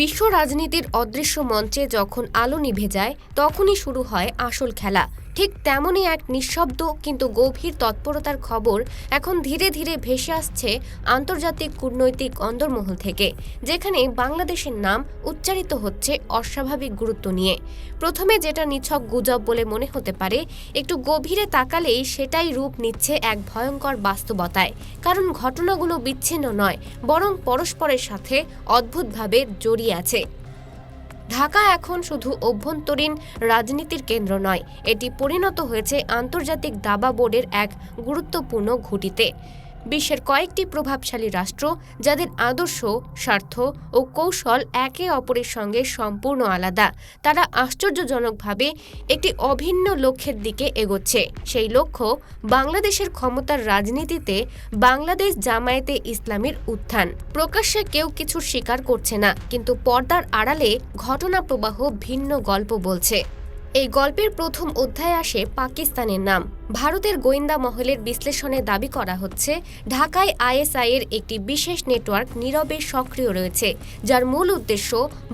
বিশ্ব রাজনীতির অদৃশ্য মঞ্চে যখন আলো নিভে যায় তখনই শুরু হয় আসল খেলা। ঠিক তেমনই এক নিঃশব্দ কিন্তু গভীর তৎপরতার খবর এখন ধীরে ধীরে ভেসে আসছে আন্তর্জাতিক কূটনৈতিক অন্দরমহল থেকে, যেখানে বাংলাদেশের নাম উচ্চারিত হচ্ছে অস্বাভাবিক গুরুত্ব নিয়ে। প্রথমে যেটা নিছক গুজব বলে মনে হতে পারে, একটু গভীরে তাকালেই সেটাই রূপ নিচ্ছে এক ভয়ঙ্কর বাস্তবতায়। কারণ ঘটনাগুলো বিচ্ছিন্ন নয়, বরং পরস্পরের সাথে অদ্ভুতভাবে জড়িয়ে আছে। ঢাকা এখন শুধু অভ্যন্তরীণ রাজনীতির কেন্দ্র নয়, এটি পরিণত হয়েছে আন্তর্জাতিক দাবা বোর্ডের এক গুরুত্বপূর্ণ ঘুঁটিতে। বিশ্বের কয়েকটি প্রভাবশালী রাষ্ট্র, যাদের আদর্শ, স্বার্থ ও কৌশল একে অপরের সঙ্গে সম্পূর্ণ আলাদা। তারা আশ্চর্যজনকভাবে একটি অভিন্ন লক্ষ্যের দিকে এগোচ্ছে। সেই লক্ষ্য বাংলাদেশের ক্ষমতার রাজনীতিতে বাংলাদেশ জামায়াতে ইসলামের উত্থান। প্রকাশ্যে কেউ কিছু স্বীকার করছে না, কিন্তু পর্দার আড়ালে ঘটনা প্রবাহ ভিন্ন গল্প বলছে। এই গল্পের প্রথম অধ্যায় আসে পাকিস্তানের নাম। ভারতের গোয়েন্দা মহলের বিশ্লেষণে দাবি করা হচ্ছে, ঢাকায় আইএসআই এর একটি বিশেষ নেটওয়ার্ক নীরবে সক্রিয় রয়েছে, যার মূল উদ্দেশ্য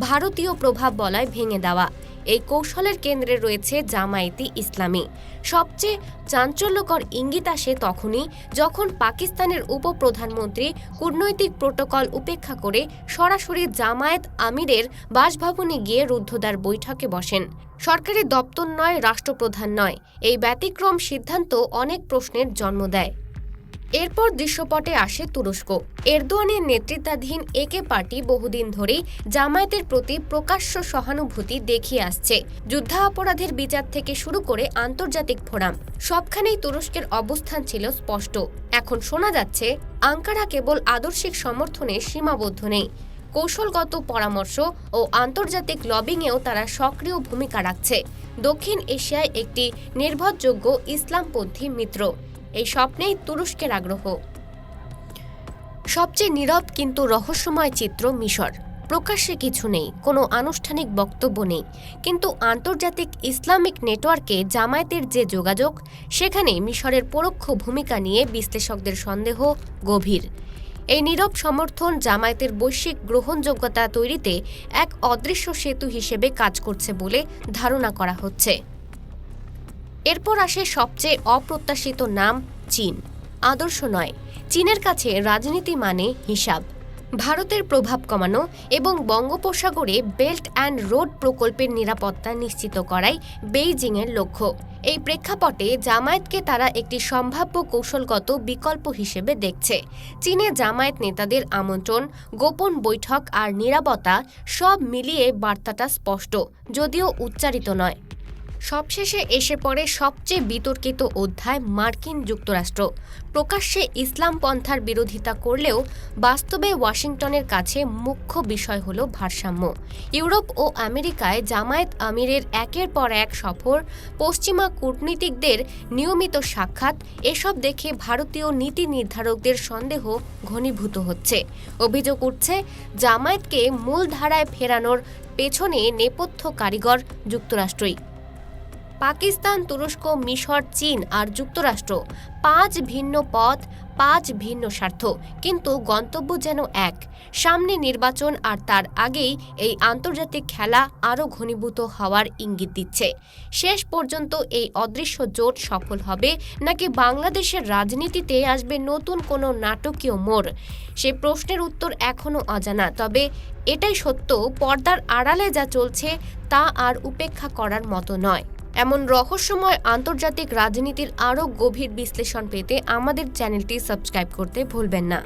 ভারতীয় প্রভাব বলায় ভেঙে দেওয়া। এই কৌশলের কেন্দ্রে রয়েছে জামায়াতি ইসলামী। সবচেয়ে চাঞ্চল্যকর ইঙ্গিত আসে তখনই যখন পাকিস্তানের উপপ্রধানমন্ত্রী কূটনৈতিক প্রোটোকল উপেক্ষা করে সরাসরি জামায়াত আমিরের বাসভবনে গিয়ে রুদ্ধদ্বার বৈঠকে বসেন। সরকারি দপ্তর নয়, রাষ্ট্রপ্রধান নয়। এই ব্যতিক্রম সিদ্ধান্ত অনেক প্রশ্নের জন্ম দেয়। এরপর দৃশ্যপটে আসে তুরস্ক। এরদোয়ানের নেতৃত্বাধীন একে পার্টি বহুদিন ধরেই জামায়াতের প্রতি প্রকাশ্য সহানুভূতি দেখিয়ে আসছে। যুদ্ধাপরাধের বিচার থেকে শুরু করে আন্তর্জাতিক ফোরাম, সবখানেই তুরস্কের অবস্থান ছিল স্পষ্ট। এখন শোনা যাচ্ছে, আঙ্কারা কেবল আদর্শিক সমর্থনে সীমাবদ্ধ নেই। কৌশলগত পরামর্শ ও আন্তর্জাতিক লবিংয়েও তারা সক্রিয় ভূমিকা রাখছে। দক্ষিণ এশিয়ায় একটি নির্ভরযোগ্য ইসলামপন্থী মিত্র। এই স্বপ্নেই তুরস্কের আগ্রহ। সবচেয়ে নীরব কিন্তু রহস্যময় চিত্র মিশর। প্রকাশ্যে কিছু নেই, কোনো আনুষ্ঠানিক বক্তব্য নেই। কিন্তু আন্তর্জাতিক ইসলামিক নেটওয়ার্কে জামায়াতের যে যোগাযোগ সেখানে মিশরের পরোক্ষ ভূমিকা নিয়ে বিশ্লেষকদের সন্দেহ গভীর। এই নীরব সমর্থন জামায়াতের বৈশ্বিক গ্রহণযোগ্যতা তৈরিতে এক অদৃশ্য সেতু হিসেবে কাজ করছে বলে ধারণা করা হচ্ছে। এরপর আসে সবচেয়ে অপ্রত্যাশিত নাম, চীন। আদর্শ নয়। চীনের কাছে রাজনীতি মানে হিসাব। ভারতের প্রভাব কমানো এবং বঙ্গোপসাগরে বেল্ট অ্যান্ড রোড প্রকল্পের নিরাপত্তা নিশ্চিত করাই বেইজিংয়ের লক্ষ্য। এই প্রেক্ষাপটে জামায়াতকে তারা একটি সম্ভাব্য কৌশলগত বিকল্প হিসেবে দেখছে। চীনে জামায়াত নেতাদের আমন্ত্রণ, গোপন বৈঠক আর নিরাপত্তা সব মিলিয়ে বার্তাটা স্পষ্ট, যদিও উচ্চারিত নয়। সবশেষে এসে পড়ে সবচেয়ে বিতর্কিত অধ্যায় মার্কিন যুক্তরাষ্ট্র। প্রকাশ্যে ইসলাম পন্থার বিরোধিতা করলেও বাস্তবে ওয়াশিংটনের কাছে মুখ্য বিষয় হল ভারসাম্য। ইউরোপ ও আমেরিকায় জামায়াত আমিরের একের পর এক সফর, পশ্চিমা কূটনীতিকদের নিয়মিত সাক্ষাৎ, এসব দেখে ভারতীয় নীতি নির্ধারকদের সন্দেহ ঘনীভূত হচ্ছে। অভিযোগ উঠছে, জামায়াতকে মূলধারায় ফেরানোর পেছনে নেপথ্য কারিগর যুক্তরাষ্ট্রই। পাকিস্তান, তুরস্ক, মিশর, চীন আর যুক্তরাষ্ট্র। পাঁচ ভিন্ন পথ, পাঁচ ভিন্ন স্বার্থ, কিন্তু গন্তব্য যেন এক। সামনে নির্বাচন আর তার আগেই এই আন্তর্জাতিক খেলা আরও ঘনীভূত হওয়ার ইঙ্গিত দিচ্ছে। শেষ পর্যন্ত এই অদৃশ্য জোট সফল হবে নাকি বাংলাদেশের রাজনীতিতে আসবে নতুন কোনো নাটকীয় মোড়? সে প্রশ্নের উত্তর এখনও অজানা, তবে এটাই সত্য, পর্দার আড়ালে যা চলছে তা আর উপেক্ষা করার মতো নয়। এমন রহস্যময় আন্তর্জাতিক রাজনীতির আরও গভীর বিশ্লেষণ পেতে আমাদের চ্যানেলটি সাবস্ক্রাইব করতে ভুলবেন না।